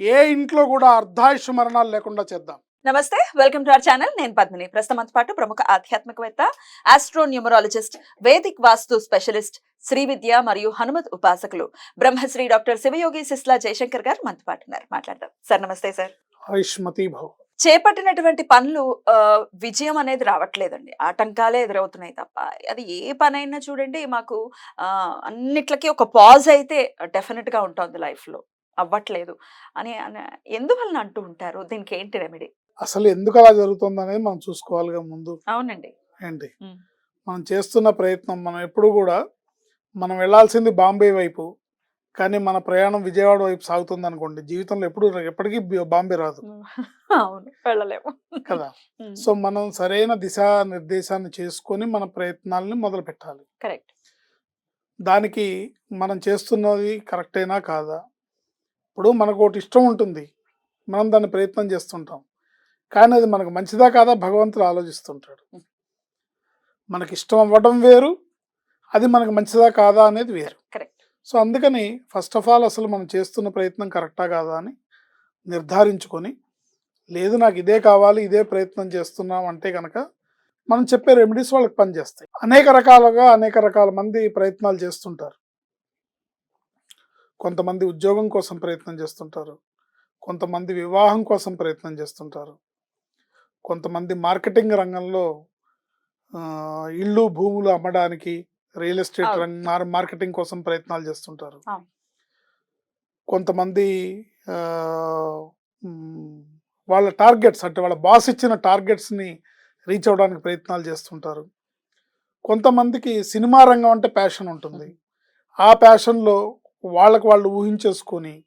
ఏ ఇంట్లో కూడా అర్ధాయుష్ మరణాలు లేకుండా చేద్దాం. నమస్తే వెల్కమ్ టు అవర్ ఛానల్. నేను పద్మిని. ప్రస్తుతం పాటు ప్రముఖ ఆధ్యాత్మికవేత్త astro numerologist Vedic vastu specialist Shri Vidya మరియు హనుమత్ ఉపాసకులు బ్రహ్మశ్రీ డాక్టర్ శివయోగి సిస్లా జయశంకర్ గారు మనతో పాటు ఉన్నారు. మాట్లాడదాం. సార్ నమస్తే సార్. ఆయుష్మతి భవ. చేపట్టినటువంటి పనులు విజయం అనేది రావట్లేదండి. ఆటంకాలే ఎదురవుతున్నాయి తప్ప అది ఏ పనైనా చూడండి మాకు అన్నిట్లకి ఒక పాజ్ అయితే డెఫినెట్గా ఉంటుంది లైఫ్లో అవ్వట్లేదు అని ఎందువలన అంటూ ఉంటారు? దీనికి ఏంటి రెమెడీ? అసలు ఎందుకు అలా జరుగుతుంది అనేది మనం చూసుకోవాలిగా ముందు. అవునండి. ఏంటి. మనం చేస్తున్న ప్రయత్నం మనం ఎప్పుడు కూడా మనం వెళ్ళాల్సింది బాంబే వైపు కానీ మన ప్రయాణం విజయవాడ వైపు సాగుతుంది అనుకోండి జీవితంలో ఎప్పుడు ఎప్పటికీ బాంబే రాదు. అవును. వెళ్ళలేము. కదా? సో మనం సరైన దిశా నిర్దేశాన్ని చేసుకొని మన ప్రయత్నాలని మొదలు పెట్టాలి కరెక్ట్. దానికి మనం చేస్తున్నది కరెక్టేనా కాదా? ఇప్పుడు మనకు ఒకటి ఇష్టం ఉంటుంది. మనం దాన్ని ప్రయత్నం చేస్తుంటాం. కానీ అది మనకు మంచిదా కాదా భగవంతుడు ఆలోచిస్తుంటాడు. మనకి ఇష్టం అవ్వడం వేరు అది మనకు మంచిదా కాదా అనేది వేరు. కరెక్ట్. సో అందుకని ఫస్ట్ ఆఫ్ ఆల్ అసలు మనం చేస్తున్న ప్రయత్నం కరెక్టా కాదా అని నిర్ధారించుకొని లేదు నాకు ఇదే కావాలి ఇదే ప్రయత్నం చేస్తున్నాం అంటే కనుక మనం చెప్పే రెమెడీస్ వాళ్ళకి పనిచేస్తాయి. అనేక రకాలుగా అనేక రకాల మంది ప్రయత్నాలు చేస్తుంటారు. కొంతమంది ఉద్యోగం కోసం ప్రయత్నం చేస్తుంటారు. కొంతమంది వివాహం కోసం ప్రయత్నం చేస్తుంటారు. కొంతమంది మార్కెటింగ్ రంగంలో ఇళ్ళు భూములు అమ్మడానికి రియల్ ఎస్టేట్. రంగ మార్- మార్కెటింగ్ కోసం ప్రయత్నాలు చేస్తుంటారు. కొంతమంది వాళ్ళ టార్గెట్స్ అంటే వాళ్ళ బాస్ ఇచ్చిన టార్గెట్స్ని రీచ్ అవ్వడానికి ప్రయత్నాలు చేస్తుంటారు. కొంతమందికి సినిమా రంగం అంటే ప్యాషన్ ఉంటుంది. ఆ ప్యాషన్లో వాళ్ళకు వాళ్ళు ఊహించేసుకొని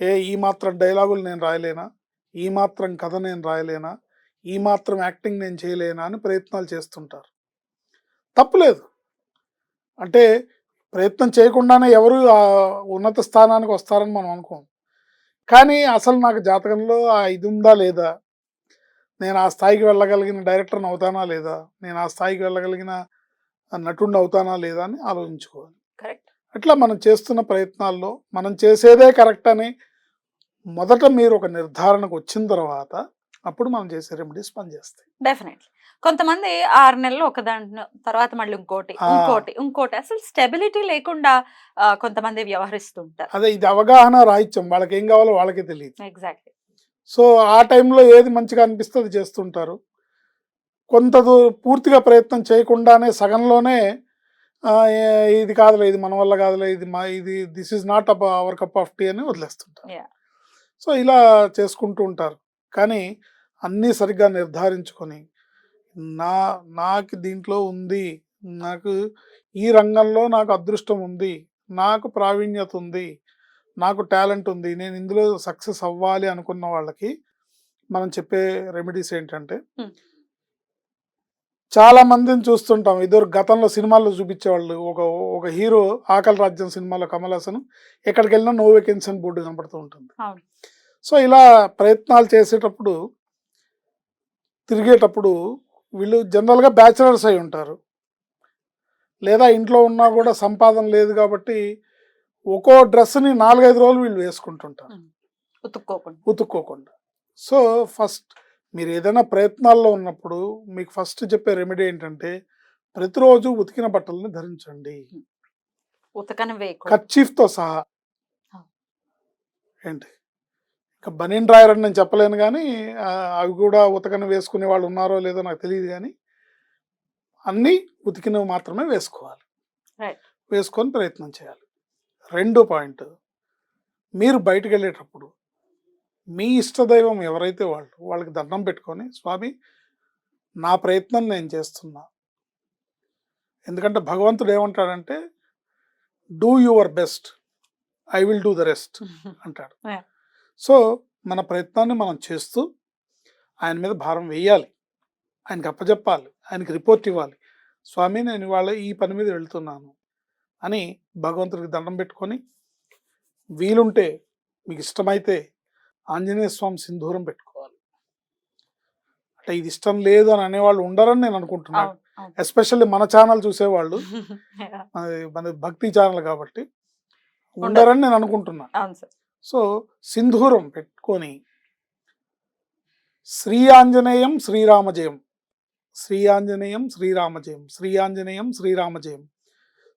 ఏ ఈ మాత్రం డైలాగులు నేను రాయలేనా? ఈ మాత్రం కథ నేను రాయలేనా? ఈ మాత్రం యాక్టింగ్ నేను చేయలేనా? అని ప్రయత్నాలు చేస్తుంటారు. తప్పులేదు అంటే ప్రయత్నం చేయకుండానే ఎవరు ఆ ఉన్నత స్థానానికి వస్తారని మనం అనుకోం. కానీ అసలు నాకు జాతకంలో ఆ ఇది ఉందా లేదా? నేను ఆ స్థాయికి వెళ్ళగలిగిన డైరెక్టర్ని అవుతానా లేదా? నేను ఆ స్థాయికి వెళ్ళగలిగిన నటుడిని అవుతానా లేదా అని ఆలోచించుకోవాలి. కరెక్ట్. అట్లా మనం చేస్తున్న ప్రయత్నాల్లో మనం చేసేదే కరెక్ట్ అని మొదట మీరు ఒక నిర్ధారణకు వచ్చిన తర్వాత అప్పుడు మనం చేసే రెమెడీస్ పనిచేస్తాయి. డెఫినెట్లీ కొంతమంది ఆరు నెలలు ఒక దాంట్లో తర్వాత మళ్ళీ ఇంకోటి. ఇంకోటి ఇంకోటి. అసలు స్టెబిలిటీ లేకుండా కొంతమంది వ్యవహరిస్తుంటారు. అదే ఇది అవగాహన రాహిత్యం. వాళ్ళకి ఏం కావాలో వాళ్ళకే తెలియదు. ఎగ్జాక్ట్లీ సో ఆ టైంలో ఏది మంచిగా అనిపిస్తే అది చేస్తుంటారు. కొంత పూర్తిగా ప్రయత్నం చేయకుండానే సగంలోనే ఇది కాదులే ఇది మన వల్ల కాదులే ఇది మా ఇది దిస్ ఈజ్ నాట్ అబ్ అవర్ కప్ ఆఫ్ టీ అని వదిలేస్తుంటారు. సో ఇలా చేసుకుంటూ ఉంటారు కానీ అన్నీ సరిగ్గా నిర్ధారించుకొని నా నాకు దీంట్లో ఉంది నాకు ఈ రంగంలో నాకు అదృష్టం ఉంది నాకు ప్రావీణ్యత ఉంది నాకు టాలెంట్ ఉంది నేను ఇందులో సక్సెస్ అవ్వాలి అనుకున్న వాళ్ళకి మనం చెప్పే రెమెడీస్ ఏంటంటే Hmm. చాలా మందిని చూస్తుంటాం. ఇద్దరు గతంలో సినిమాల్లో చూపించేవాళ్ళు. ఒక ఒక హీరో ఆకలి రాజ్యం సినిమాలో కమల్ హాసన్ ఎక్కడికి వెళ్ళినా నో వేకెన్సీ అని బోర్డు కనపడుతూ ఉంటుంది. సో ఇలా ప్రయత్నాలు చేసేటప్పుడు తిరిగేటప్పుడు వీళ్ళు జనరల్గా బ్యాచిలర్స్ అయి ఉంటారు. లేదా ఇంట్లో ఉన్నా కూడా సంపాదన లేదు కాబట్టి ఒక్కో డ్రెస్ని నాలుగైదు రోజులు వీళ్ళు వేసుకుంటుంటారు. ఉతుక్కోకుండా. ఉతుక్కోకుండా. సో ఫస్ట్ మీరు ఏదైనా ప్రయత్నాల్లో ఉన్నప్పుడు మీకు ఫస్ట్ చెప్పే రెమెడీ ఏంటంటే ప్రతిరోజు ఉతికిన బట్టలని ధరించండి. కర్చీఫ్తో సహా. ఏంటి? ఇక బనీన్ డ్రాయర్ అని నేను చెప్పలేను కానీ అవి కూడా ఉతకని వేసుకునే వాళ్ళు ఉన్నారో లేదో నాకు తెలియదు కానీ అన్నీ ఉతికినవి మాత్రమే వేసుకోవాలి. వేసుకొని ప్రయత్నం చేయాలి. రెండో పాయింట్ మీరు బయటకు వెళ్ళేటప్పుడు మీ ఇష్టదైవం ఎవరైతే వాళ్ళు వాళ్ళకి దండం పెట్టుకొని స్వామి నా ప్రయత్నం నేను చేస్తున్నా. ఎందుకంటే భగవంతుడు ఏమంటాడంటే do your best I will do the rest అంటాడు. సో మన ప్రయత్నాన్ని మనం చేస్తూ ఆయన మీద భారం వేయాలి. ఆయనకి అప్పచెప్పాలి ఆయనకి రిపోర్ట్ ఇవ్వాలి. స్వామి నేను ఇవాళ ఈ పని మీద వెళ్తున్నాను. అని భగవంతుడికి దండం పెట్టుకొని వీలుంటే మీకు ఇష్టమైతే ఆంజనేయ స్వామి సింధూరం పెట్టుకోవాలి. అంటే ఇది ఇష్టం లేదు అని అనేవాళ్ళు ఉండరని నేను అనుకుంటున్నాను ఎస్పెషల్లీ మన ఛానల్ చూసేవాళ్ళు. మనది భక్తి ఛానల్ కాబట్టి ఉండరని నేను అనుకుంటున్నాను సో సింధూరం పెట్టుకొని శ్రీ ఆంజనేయం శ్రీరామజయం శ్రీ ఆంజనేయం శ్రీరామజయం శ్రీ ఆంజనేయం శ్రీరామజయం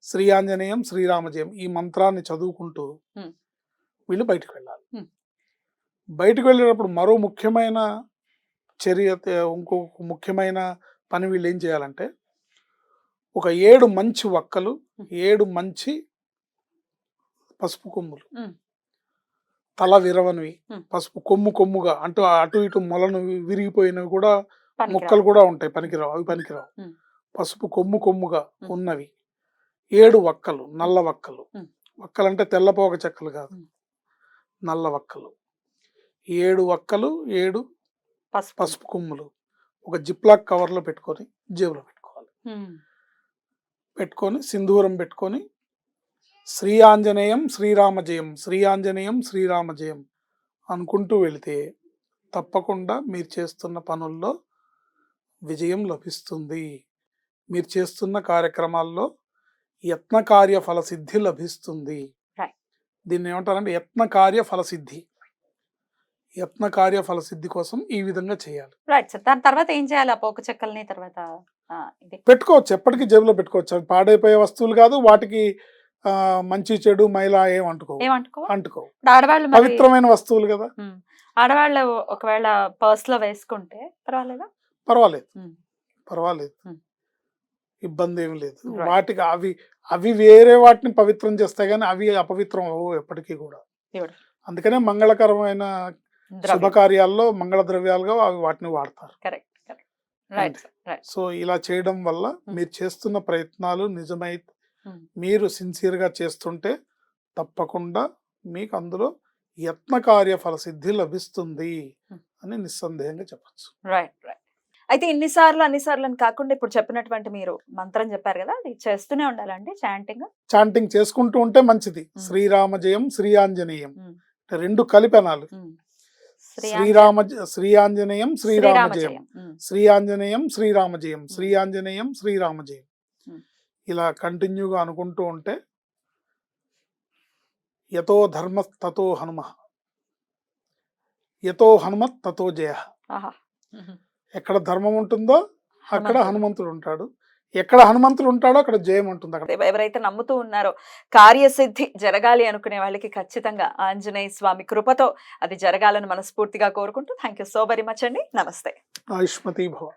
శ్రీ ఆంజనేయం శ్రీరామజయం ఈ మంత్రాన్ని చదువుకుంటూ. వీళ్ళు బయటకు వెళ్ళాలి. బయటకు వెళ్ళేటప్పుడు మరో ముఖ్యమైన చర్య ఇంకో ముఖ్యమైన పని వీళ్ళు ఏం చేయాలంటే ఒక ఏడు మంచి వక్కలు. ఏడు మంచి పసుపు కొమ్ములు. తల విరవనివి. పసుపు కొమ్ము కొమ్ముగా అంటూ అటు ఇటు మొలను విరిగిపోయినవి కూడా. మొక్కలు కూడా ఉంటాయి పనికిరావు అవి పనికిరావు. పసుపు కొమ్ము కొమ్ముగా. ఉన్నవి ఏడు వక్కలు నల్ల వక్కలు. వక్కలంటే తెల్లపోక చెక్కలు కాదు. నల్ల వక్కలు ఏడు వక్కలు ఏడు పసుపు. కొమ్ములు. ఒక జిప్లాక్ కవర్లో పెట్టుకొని జేబులో పెట్టుకోవాలి. పెట్టుకొని సింధూరం పెట్టుకొని శ్రీ ఆంజనేయం శ్రీరామజయం శ్రీ ఆంజనేయం శ్రీరామజయం అనుకుంటూ వెళితే తప్పకుండా మీరు చేస్తున్న పనుల్లో విజయం లభిస్తుంది. మీరు చేస్తున్న కార్యక్రమాల్లో యత్న కార్య ఫలసిద్ధి లభిస్తుంది. దీన్ని ఏమంటారంటే యత్న కార్య ఫలసిద్ధి యత్న కార్య ఫలసిద్ధి కోసం ఈ విధంగా చేయాలి. రైట్ సార్ దాని తర్వాత ఏం చేయాలి? ఆ పోక చెక్కల్ని తర్వాత పెట్టుకోవచ్చు. ఎప్పటికీ జేబులో పెట్టుకోవచ్చు. అవి పాడైపోయే వస్తువులు కాదు వాటికి మంచి చెడు మైల ఏం అంటుకో అంటుకో ఆడవాళ్ళు పవిత్రమైన వస్తువులు కదా. ఆడవాళ్ళు ఒకవేళ పర్స్లో వేసుకుంటే పర్వాలేదా? పర్వాలేదు. పర్వాలేదు. ఇబ్బంది ఏమి లేదు. వాటికి అవి అవి వేరే వాటిని పవిత్రం చేస్తాయి కానీ అవి అపవిత్రం అవ్వవు ఎప్పటికీ కూడా. అందుకనే మంగళకరమైన శుభకార్యాల్లో మంగళ ద్రవ్యాలుగా అవి వాటిని వాడతారు. కరెక్ట్ సో ఇలా చేయడం వల్ల. మీరు చేస్తున్న ప్రయత్నాలు నిజమై. మీరు సిన్సియర్గా చేస్తుంటే తప్పకుండా మీకు అందులో యత్న కార్య ఫలసిద్ధి లభిస్తుంది. అని నిస్సందేహంగా చెప్పచ్చు. Right right. అయితే ఇన్నిసార్లు అన్నిసార్లు అని కాకుండా ఇప్పుడు చెప్పినటువంటి మీరు మంత్రం చెప్పారు కదా అది చేస్తూనే ఉండాలండి చాంటింగ్. చాంటింగ్ చేసుకుంటూ ఉంటే మంచిది. శ్రీరామ జయం శ్రీ ఆంజనేయం రెండు కలిపి అనాలి శ్రీరామ శ్రీ ఆంజనేయం శ్రీరామ జయం శ్రీ ఆంజనేయం శ్రీరామ జయం శ్రీ ఆంజనేయం శ్రీరామ జయం Hmm. ఇలా కంటిన్యూగా అనుకుంటూ ఉంటే యతో ధర్మ తతో హనుమ. యతో హనుమత్ తతో జయ. ఎక్కడ ధర్మం ఉంటుందో అక్కడ. హనుమంతుడు ఉంటాడు. ఎక్కడ హనుమంతుడు ఉంటాడో అక్కడ జయం ఉంటుంది అక్కడ. ఎవ- ఎవరైతే నమ్ముతూ ఉన్నారో కార్యసిద్ధి జరగాలి అనుకునే వాళ్ళకి ఖచ్చితంగా ఆంజనేయ స్వామి కృపతో అది జరగాలని మనస్ఫూర్తిగా కోరుకుంటూ thank you so very much అండి. నమస్తే. ఆయుష్మతి భవ.